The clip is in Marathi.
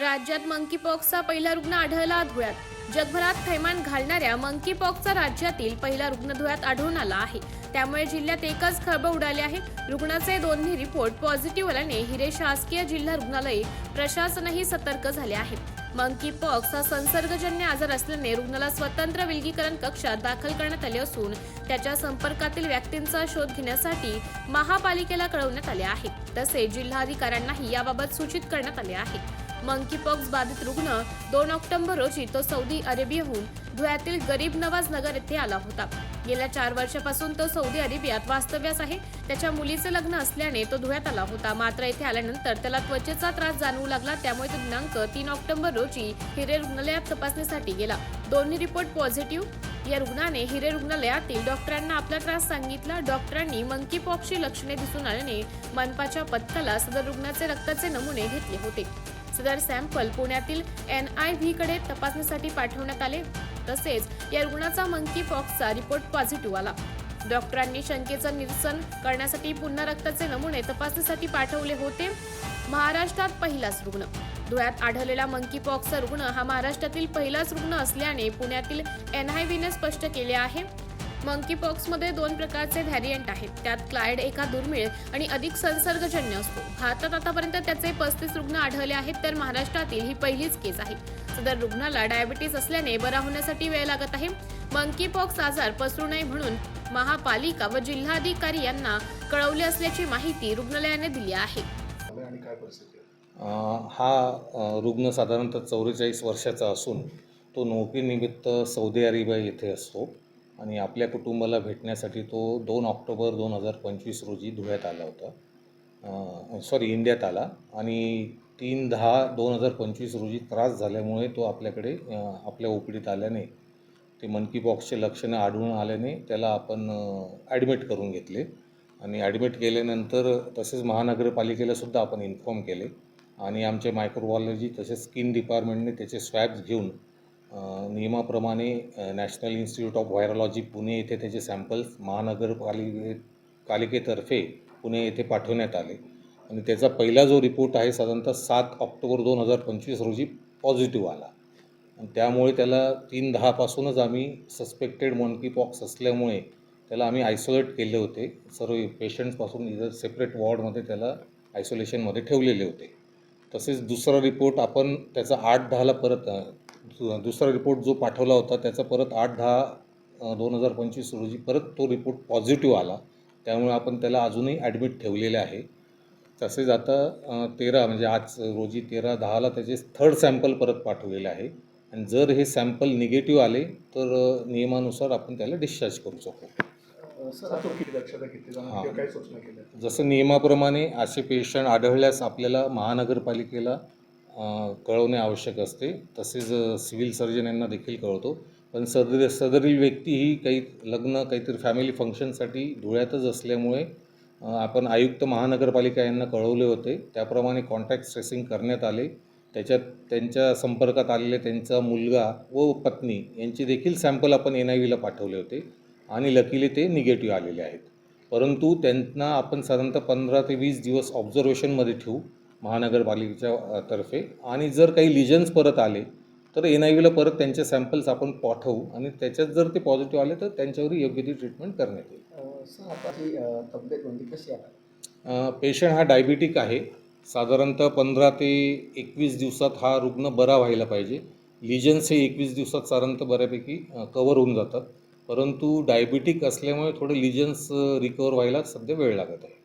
राज्यात मंकीपॉक्सचा पहिला रुग्ण आढळला धुळ्यात. जगभरात थैमान घालणाऱ्या मंकीपॉक्सचा राज्यातील पहिला रुग्ण धुळ्यात आढळून आला आहे. त्यामुळे जिल्ह्यात एकच खळबळ उडाली आहे. रुग्णाचे दोन्ही रिपोर्ट पॉझिटिव्ह आल्याने हिरे शासकीय जिल्हा रुग्णालय प्रशासनही सतर्क झाले आहे. मंकी पॉक्स हा संसर्गजन्य आजार असल्याने रुग्णाला स्वतंत्र विलगीकरण कक्षात दाखल करण्यात आले असून त्याच्या संपर्कातील व्यक्तींचा शोध घेण्यासाठी महापालिकेला कळवण्यात आले आहे. तसेच जिल्हाधिकाऱ्यांनाही याबाबत सूचित करण्यात आले आहे. मंकीपॉक्स बाधित रुग्ण दोन ऑक्टोबर रोजी तो सौदी अरेबियाहून धुळ्यातील गरीब नवाज नगर येथे आला होता. गेल्या चार वर्षापासून तो सौदी अरेबियात वास्तव्यास आहे. त्याच्या मुलीचे लग्न असल्याने तो धुळ्यात आला होता. मात्र येथे आल्यानंतर त्याला त्वचेचा त्रास जाणवू लागला. त्यामुळे तो दिनांक तीन ऑक्टोबर रोजी हिरे रुग्णालयात तपासणीसाठी गेला. दोन्ही रिपोर्ट पॉझिटिव्ह. या रुग्णाने हिरे रुग्णालयातील डॉक्टरांना आपला त्रास सांगितला. डॉक्टरांनी मंकी पॉक्सची लक्षणे दिसून आल्याने मनपाच्या पथकाला सदर रुग्णाचे रक्ताचे नमुने घेतले होते. सदर सॅम्पल पुण्यातील एन आय व्हीकडे तपासणीसाठी पाठवण्यात आले. तसेच या रुग्णाचा मंकी पॉक्सचा रिपोर्ट पॉझिटिव्ह आला. डॉक्टरांनी शंकेचं निरसन करण्यासाठी पुन्हा रक्ताचे नमुने तपासणीसाठी पाठवले होते. महाराष्ट्रात पहिलाच रुग्ण. धुळ्यात आढळलेला मंकी पॉक्सचा रुग्ण हा महाराष्ट्रातील पहिलाच रुग्ण असल्याने पुण्यातील एन आय व्हीने स्पष्ट केले आहे. मंकी पॉक्समध्ये दोन प्रकारचे व्हॅरियंट आहेत. त्यात क्लायड एका दुर्मिळ आणि अधिक संसर्गजन्य असतो. भारतात आतापर्यंत त्याचे पस्तीस रुग्ण आढळले आहेत तर महाराष्ट्रातील ही पहिलीच केस आहे. सदर रुग्णाला डायबिटीस असल्याने बरा होण्यासाठी वेळ लागत आहे. मंकी पॉक्स आजार पसरू नये म्हणून महापालिका व जिल्हाधिकारी यांना कळवले असल्याची माहिती रुग्णालयाने दिली आहे. हा रुग्ण साधारणतः चौवेचाळीस वर्षाचा असून तो नोकरीनिमित्त सौदी अरेबिया येथे असतो. आणि आपल्या कुटुंबाला भेटण्यासाठी तो दोन ऑक्टोबर दोन हजार पंचवीस रोजी धुळ्यात आला होता. सॉरी इंडियात आला. आणि तीन दहा दोन हजार पंचवीस रोजी त्रास झाल्यामुळे तो आपल्याकडे आपल्या ओपीडीत आल्याने ते मनकी बॉक्सचे लक्षणं आढळून आल्याने त्याला आपण ॲडमिट करून घेतले. आणि ॲडमिट केल्यानंतर तसेच महानगरपालिकेलासुद्धा आपण इन्फॉर्म केले. आणि आमचे मायक्रोबायोलॉजी तसेच स्किन डिपार्टमेंटने त्याचे स्वॅब्स घेऊन नियमाप्रमाणे national institute of virology Pune येथे त्याचे सॅम्पल्स महानगरपालिके पालिकेतर्फे पुणे येथे पाठवण्यात आले. आणि त्याचा पहिला जो रिपोर्ट आहे साधारणतः सात ऑक्टोबर दोन हजार पंचवीस रोजी पॉझिटिव्ह आला. आणि त्यामुळे त्याला तीन दहापासूनच आम्ही सस्पेक्टेड मॉन्की पॉक्स असल्यामुळे त्याला आम्ही आयसोलेट केले होते. सर्व पेशंट्सपासून इथं सेपरेट वॉर्डमध्ये त्याला आयसोलेशनमध्ये ठेवलेले होते. तसेच दुसरा रिपोर्ट आपण त्याचा आठ दहाला परत दुसरा रिपोर्ट जो पाठवला होता त्याचा परत आठ दहा दोन हजार पंचवीस रोजी परत तो रिपोर्ट पॉझिटिव्ह आला. त्यामुळे आपण त्याला अजूनही ॲडमिट ठेवलेले आहे. तसेच आता तेरा म्हणजे आज रोजी तेरा दहाला त्याचे थर्ड सॅम्पल परत पाठवलेले आहे. आणि जर हे सॅम्पल निगेटिव्ह आले तर नियमानुसार आपण त्याला डिस्चार्ज करू शकू. अं, सर आता किती दक्षता घेतली जाणार हां. जसं नियमाप्रमाणे असे पेशंट आढळल्यास आपल्याला महानगरपालिकेला कळवणे आवश्यक असते. तसेच सिव्हिल सर्जन यांना देखील कळवतो. पण सदर सदरील व्यक्ती ही काही लग्न काहीतरी फॅमिली फंक्शनसाठी धुळ्यातच असल्यामुळे आपण आयुक्त महानगरपालिका यांना कळवले होते. त्याप्रमाणे कॉन्टॅक्ट ट्रेसिंग करण्यात आले. त्याच्यात त्यांच्या संपर्कात आलेले त्यांचा मुलगा व पत्नी यांचे देखील सॅम्पल आपण एन आय व्हीला पाठवले होते आणि लकीली ते निगेटिव्ह आलेले आहेत. परंतु त्यांना आपण साधारणतः पंधरा ते वीस दिवस ऑब्झर्वेशनमध्ये ठेवू. महानगरपालिकेच्या तर्फे. आणि जर काही लिजन्स परत आले तर एन आय व्हीला परत त्यांचे सॅम्पल्स आपण पाठवू. आणि त्याच्यात जर ते पॉझिटिव्ह आले तर त्यांच्यावर योग्य ती ट्रीटमेंट करण्यात येईल. ही तब्येत म्हणजे कशी आहे? पेशंट हा डायबिटिक आहे. साधारणतः पंधरा ते एकवीस दिवसात हा रुग्ण बरा व्हायला पाहिजे. लिजन्स हे एकवीस दिवसात साधारणतः बऱ्यापैकी कवर होऊन जातात. परंतु डायबिटिक असल्यामुळे थोडे लिजन्स रिकवर व्हायला सध्या वेळ लागत आहे.